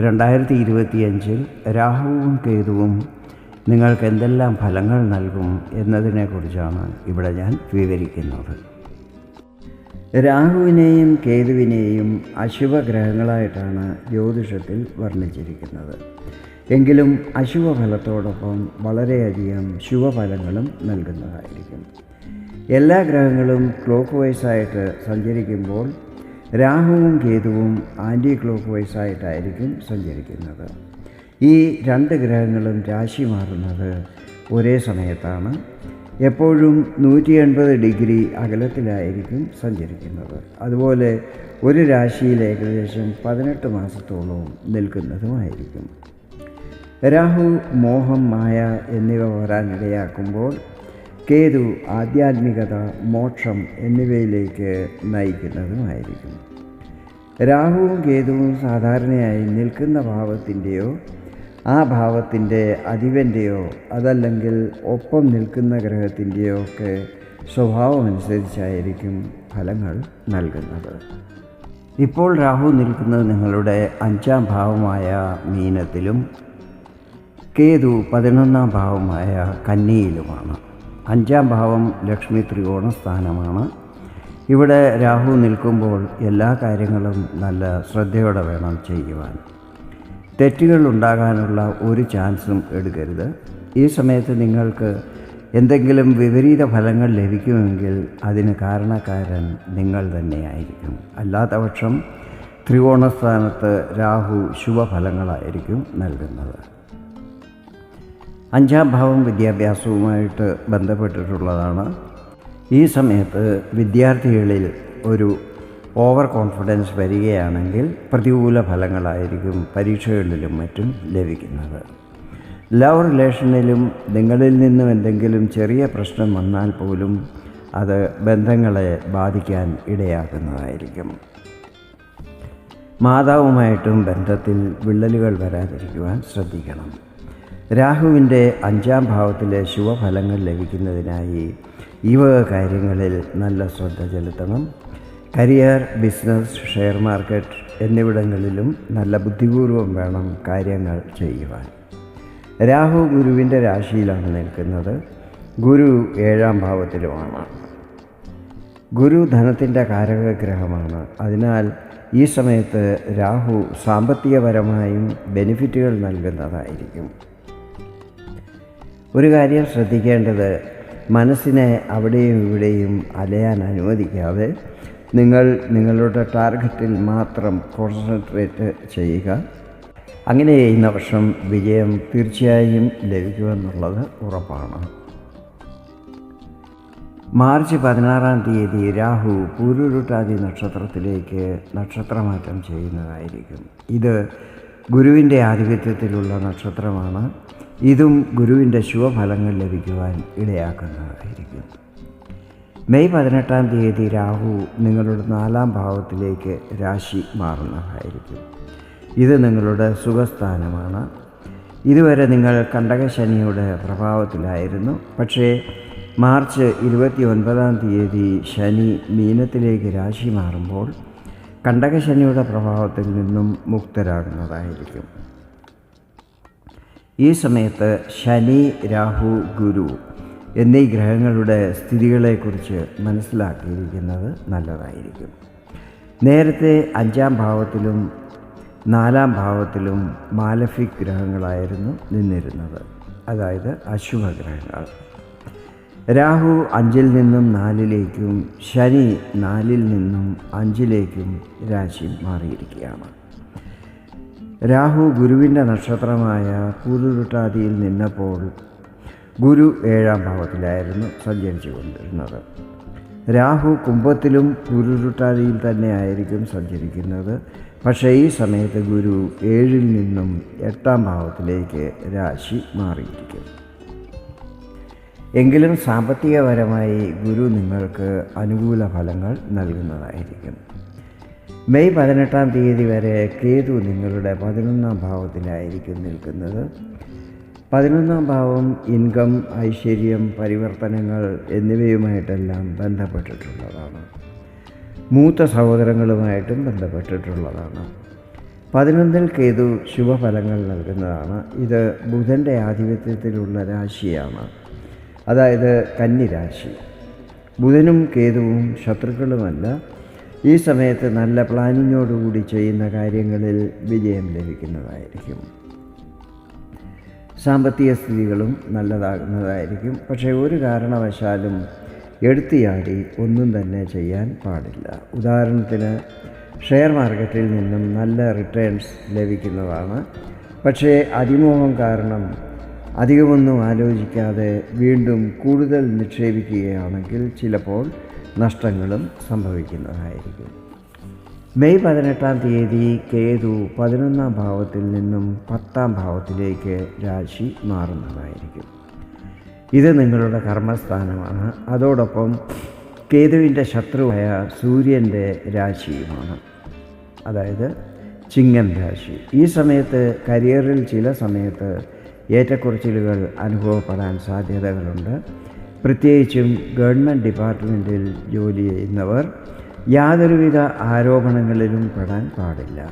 രണ്ടായിരത്തി ഇരുപത്തിയഞ്ചിൽ രാഹുവും കേതുവും നിങ്ങൾക്ക് എന്തെല്ലാം ഫലങ്ങൾ നൽകും എന്നതിനെക്കുറിച്ചാണ് ഇവിടെ ഞാൻ വിവരിക്കുന്നത്. രാഹുവിനെയും കേതുവിനെയും അശുഭഗ്രഹങ്ങളായിട്ടാണ് ജ്യോതിഷത്തിൽ വർണിച്ചിരിക്കുന്നത്. എങ്കിലും അശുഭഫലത്തോടൊപ്പം വളരെയധികം ശുഭഫലങ്ങളും നൽകുന്നതായിരിക്കും. എല്ലാ ഗ്രഹങ്ങളും ക്ലോക്ക് വൈസായിട്ട് സഞ്ചരിക്കുമ്പോൾ രാഹുവും കേതുവും ആന്റി ക്ലോക്ക് വൈസായിട്ടായിരിക്കും സഞ്ചരിക്കുന്നത്. ഈ രണ്ട് ഗ്രഹങ്ങളും രാശി മാറുന്നത് ഒരേ സമയത്താണ്. എപ്പോഴും നൂറ്റി എൺപത് ഡിഗ്രി അകലത്തിലായിരിക്കും സഞ്ചരിക്കുന്നത്. അതുപോലെ ഒരു രാശിയിൽ ഏകദേശം പതിനെട്ട് മാസത്തോളവും നിൽക്കുന്നതുമായിരിക്കും. രാഹു മോഹം മായ എന്നിവ വരാനിടയാക്കുമ്പോൾ കേതു ആധ്യാത്മികത മോക്ഷം എന്നിവയിലേക്ക് നയിക്കുന്നതുമായിരിക്കും. രാഹുവും കേതുവും സാധാരണയായി നിൽക്കുന്ന ഭാവത്തിന്റെയോ ആ ഭാവത്തിന്റെ അധിപന്റെയോ അതല്ലെങ്കിൽ ഒപ്പം നിൽക്കുന്ന ഗ്രഹത്തിന്റെയോ ഒക്കെ സ്വഭാവമനുസരിച്ചായിരിക്കും ഫലങ്ങൾ നൽകുന്നത്. ഇപ്പോൾ രാഹു നിൽക്കുന്നത് നിങ്ങളുടെ അഞ്ചാം ഭാവമായ മീനത്തിലും കേതു പതിനൊന്നാം ഭാവമായ കന്നിയിലുമാണ്. അഞ്ചാം ഭാവം ലക്ഷ്മി ത്രികോണ സ്ഥാനമാണ്. ഇവിടെ രാഹു നിൽക്കുമ്പോൾ എല്ലാ കാര്യങ്ങളും നല്ല ശ്രദ്ധയോടെ വേണം ചെയ്യുവാൻ. തെറ്റുകൾ ഉണ്ടാകാനുള്ള ഒരു ചാൻസും എടുക്കരുത്. ഈ സമയത്ത് നിങ്ങൾക്ക് എന്തെങ്കിലും വിപരീത ഫലങ്ങൾ ലഭിക്കുമെങ്കിൽ അതിന് കാരണക്കാരൻ നിങ്ങൾ തന്നെയായിരിക്കും. അല്ലാത്ത പക്ഷം ത്രികോണസ്ഥാനത്ത് രാഹു ശുഭഫലങ്ങളായിരിക്കും നൽകുന്നത്. അഞ്ചാം ഭാവം വിദ്യാഭ്യാസവുമായിട്ട് ബന്ധപ്പെട്ടിട്ടുള്ളതാണ്. ഈ സമയത്ത് വിദ്യാർത്ഥികളിൽ ഒരു ഓവർ കോൺഫിഡൻസ് വരികയാണെങ്കിൽ പ്രതികൂല ഫലങ്ങളായിരിക്കും പരീക്ഷകളിലും മറ്റും ലഭിക്കുന്നത്. ലവ് റിലേഷനിലും നിങ്ങളിൽ നിന്നും എന്തെങ്കിലും ചെറിയ പ്രശ്നം വന്നാൽ പോലും അത് ബന്ധങ്ങളെ ബാധിക്കാൻ ഇടയാക്കുന്നതായിരിക്കും. മാതാവുമായിട്ടും ബന്ധത്തിൽ വിള്ളലുകൾ വരാതിരിക്കുവാൻ ശ്രദ്ധിക്കണം. രാഹുവിന്റെ അഞ്ചാം ഭാവത്തിലെ ശുഭഫലങ്ങൾ ലഭിക്കുന്നതിനായി ഈ വക കാര്യങ്ങളിൽ നല്ല ശ്രദ്ധ ചെലുത്തണം. കരിയർ ബിസിനസ് ഷെയർ മാർക്കറ്റ് എന്നിവിടങ്ങളിലും നല്ല ബുദ്ധിപൂർവം വേണം കാര്യങ്ങൾ ചെയ്യുവാൻ. രാഹു ഗുരുവിന്റെ രാശിയിലാണ് നിൽക്കുന്നത്. ഗുരു ഏഴാം ഭാവത്തിലുമാണ്. ഗുരു ധനത്തിന്റെ കാരകഗ്രഹമാണ്. അതിനാൽ ഈ സമയത്ത് രാഹു സാമ്പത്തികപരമായും ബെനിഫിറ്റുകൾ നൽകുന്നതായിരിക്കും. ഒരു കാര്യം ശ്രദ്ധിക്കേണ്ടത്. മനസ്സിനെ അവിടെയും ഇവിടെയും അലയാൻ അനുവദിക്കാതെ നിങ്ങൾ നിങ്ങളുടെ ടാർഗറ്റിൽ മാത്രം കോൺസെൻട്രേറ്റ് ചെയ്യുക. അങ്ങനെ ചെയ്യുന്ന വർഷം വിജയം തീർച്ചയായും ലഭിക്കുമെന്നുള്ളത് ഉറപ്പാണ്. മാർച്ച് പതിനാറാം തീയതി രാഹു പൂരുരുട്ടാതി നക്ഷത്രത്തിലേക്ക് നക്ഷത്രമാറ്റം ചെയ്യുന്നതായിരിക്കും. ഇത് ഗുരുവിന്റെ ആധിപത്യത്തിലുള്ള നക്ഷത്രമാണ്. ഇതും ഗുരുവിന്റെ ശുഭഫലങ്ങൾ ലഭിക്കുവാൻ ഇടയാക്കുന്നതായിരിക്കും. മെയ് പതിനെട്ടാം തീയതി രാഹു നിങ്ങളുടെ നാലാം ഭാവത്തിലേക്ക് രാശി മാറുന്നതായിരിക്കും. ഇത് നിങ്ങളുടെ സുഖസ്ഥാനമാണ്. ഇതുവരെ നിങ്ങൾ കണ്ടകശനിയുടെ പ്രഭാവത്തിലായിരുന്നു. പക്ഷേ മാർച്ച് ഇരുപത്തി ഒൻപതാം തീയതി ശനി മീനത്തിലേക്ക് രാശി മാറുമ്പോൾ കണ്ടകശനിയുടെ പ്രഭാവത്തിൽ നിന്നും മുക്തരാകുന്നതായിരിക്കും. ഈ സമയത്ത് ശനി രാഹു ഗുരു എന്നീ ഗ്രഹങ്ങളുടെ സ്ഥിതികളെക്കുറിച്ച് മനസ്സിലാക്കിയിരിക്കുന്നത് നല്ലതായിരിക്കും. നേരത്തെ അഞ്ചാം ഭാവത്തിലും നാലാം ഭാവത്തിലും മാലഫിക് ഗ്രഹങ്ങളായിരുന്നു നിന്നിരുന്നത്. അതായത് അശുഭഗ്രഹങ്ങൾ. രാഹു അഞ്ചിൽ നിന്നും നാലിലേക്കും ശനി നാലിൽ നിന്നും അഞ്ചിലേക്കും രാശി മാറിയിരിക്കുകയാണ്. രാഹു ഗുരുവിന്റെ നക്ഷത്രമായ കൂതുരുട്ടാതിയിൽ നിന്നപ്പോൾ ഗുരു ഏഴാം ഭാവത്തിലായിരുന്നു സഞ്ചരിച്ചു കൊണ്ടിരുന്നത് രാഹു കുംഭത്തിലും കുരുരുട്ടാതിയിൽ തന്നെ ആയിരിക്കും സഞ്ചരിക്കുന്നത്. പക്ഷേ ഈ സമയത്ത് ഗുരു ഏഴിൽ നിന്നും എട്ടാം ഭാവത്തിലേക്ക് രാശി മാറിയിരിക്കും. എങ്കിലും സാമ്പത്തികപരമായി ഗുരു നിങ്ങൾക്ക് അനുകൂല ഫലങ്ങൾ നൽകുന്നതായിരിക്കും. മെയ് പതിനെട്ടാം തീയതി വരെ കേതു നിങ്ങളുടെ പതിനൊന്നാം ഭാവത്തിലായിരിക്കും നിൽക്കുന്നത്. പതിനൊന്നാം ഭാവം ഇൻകം ഐശ്വര്യം പരിവർത്തനങ്ങൾ എന്നിവയുമായിട്ടെല്ലാം ബന്ധപ്പെട്ടിട്ടുള്ളതാണ്. മൂത്ത സഹോദരങ്ങളുമായിട്ടും ബന്ധപ്പെട്ടിട്ടുള്ളതാണ്. പതിനൊന്നിൽ കേതു ശുഭഫലങ്ങൾ നൽകുന്നതാണ്. ഇത് ബുധന്റെ ആധിപത്യത്തിലുള്ള രാശിയാണ്. അതായത് കന്നിരാശി. ബുധനും കേതുവും ശത്രുക്കളുമല്ല. ഈ സമയത്ത് നല്ല പ്ലാനിങ്ങോടുകൂടി ചെയ്യുന്ന കാര്യങ്ങളിൽ വിജയം ലഭിക്കുന്നതായിരിക്കും. സാമ്പത്തിക സ്ഥിതികളും നല്ലതാകുന്നതായിരിക്കും. പക്ഷേ ഒരു കാരണവശാലും എടുത്തിയാടി ഒന്നും തന്നെ ചെയ്യാൻ പാടില്ല. ഉദാഹരണത്തിന് ഷെയർ മാർക്കറ്റിൽ നിന്നും നല്ല റിട്ടേൺസ് ലഭിക്കുന്നതാണ്. പക്ഷേ അതിമോഹം കാരണം അധികമൊന്നും ആലോചിക്കാതെ വീണ്ടും കൂടുതൽ നിക്ഷേപിക്കുകയാണെങ്കിൽ ചിലപ്പോൾ നഷ്ടങ്ങളും സംഭവിക്കുന്നതായിരിക്കും. മെയ് പതിനെട്ടാം തീയതി കേതു പതിനൊന്നാം ഭാവത്തിൽ നിന്നും പത്താം ഭാവത്തിലേക്ക് രാശി മാറുന്നതായിരിക്കും. ഇത് നിങ്ങളുടെ കർമ്മസ്ഥാനമാണ്. അതോടൊപ്പം കേതുവിന്റെ ശത്രുവായ സൂര്യന്റെ രാശിയുമാണ്. അതായത് ചിങ്ങൻ രാശി. ഈ സമയത്ത് കരിയറിൽ ചില സമയത്ത് ഏറ്റക്കുറച്ചിലുകൾ അനുഭവപ്പെടാൻ സാധ്യതകളുണ്ട്. പ്രത്യേകിച്ചും ഗവൺമെന്റ് ഡിപ്പാർട്ട്മെന്റിൽ ജോലി ചെയ്യുന്നവർ യാതൊരുവിധ ആരോപണങ്ങളിലും പെടാൻ പാടില്ല.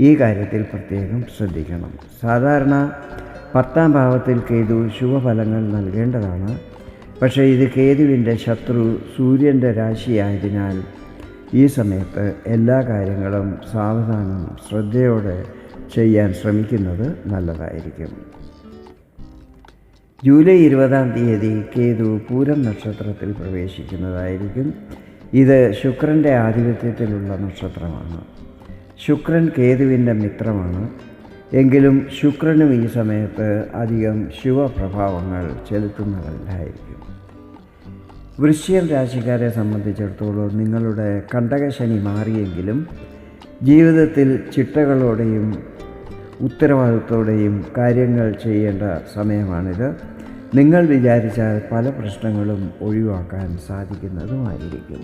ഈ കാര്യത്തിൽ പ്രത്യേകം ശ്രദ്ധിക്കണം. സാധാരണ പത്താം ഭാവത്തിൽ കേതു ശുഭഫലങ്ങൾ നൽകേണ്ടതാണ്. പക്ഷേ ഇത് കേതുവിന്റെ ശത്രു സൂര്യന്റെ രാശിയായതിനാൽ ഈ സമയത്ത് എല്ലാ കാര്യങ്ങളും സാവധാനം ശ്രദ്ധയോടെ ചെയ്യാൻ ശ്രമിക്കുന്നത് നല്ലതായിരിക്കും. ജൂലൈ ഇരുപതാം തീയതി കേതു പൂരം നക്ഷത്രത്തിൽ പ്രവേശിക്കുന്നതായിരിക്കും. ഇത് ശുക്രന്റെ ആധിപത്യത്തിലുള്ള നക്ഷത്രമാണ്. ശുക്രൻ കേതുവിന്റെ മിത്രമാണ്. എങ്കിലും ശുക്രനും ഈ സമയത്ത് അധികം ശിവപ്രഭാവങ്ങൾ ചെലുത്തുന്നതല്ലായിരിക്കും. വൃശ്ചികം രാശിക്കാരെ സംബന്ധിച്ചിടത്തോളം നിങ്ങളുടെ കണ്ടകശനി മാറിയെങ്കിലും ജീവിതത്തിൽ ചിട്ടകളോടെയും ഉത്തരവാദിത്തോടെയും കാര്യങ്ങൾ ചെയ്യേണ്ട സമയമാണിത്. നിങ്ങൾ വിചാരിച്ചാൽ പല പ്രശ്നങ്ങളും ഒഴിവാക്കാൻ സാധിക്കുന്നതുമായിരിക്കും.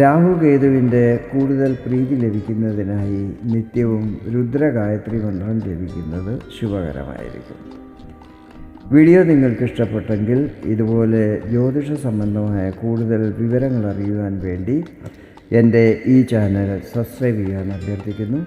രാഹുകേതുവിന്റെ കൂടുതൽ പ്രീതി ലഭിക്കുന്നതിനായി നിത്യവും രുദ്രഗായത്രി മന്ത്രം ലഭിക്കുന്നത് ശുഭകരമായിരിക്കും. വീഡിയോ നിങ്ങൾക്ക് ഇഷ്ടപ്പെട്ടെങ്കിൽ ഇതുപോലെ ജ്യോതിഷ സംബന്ധമായ കൂടുതൽ വിവരങ്ങൾ അറിയുവാൻ വേണ്ടി എന്റെ ഈ ചാനൽ സബ്സ്ക്രൈബ് ചെയ്യാൻ അഭ്യർത്ഥിക്കുന്നു.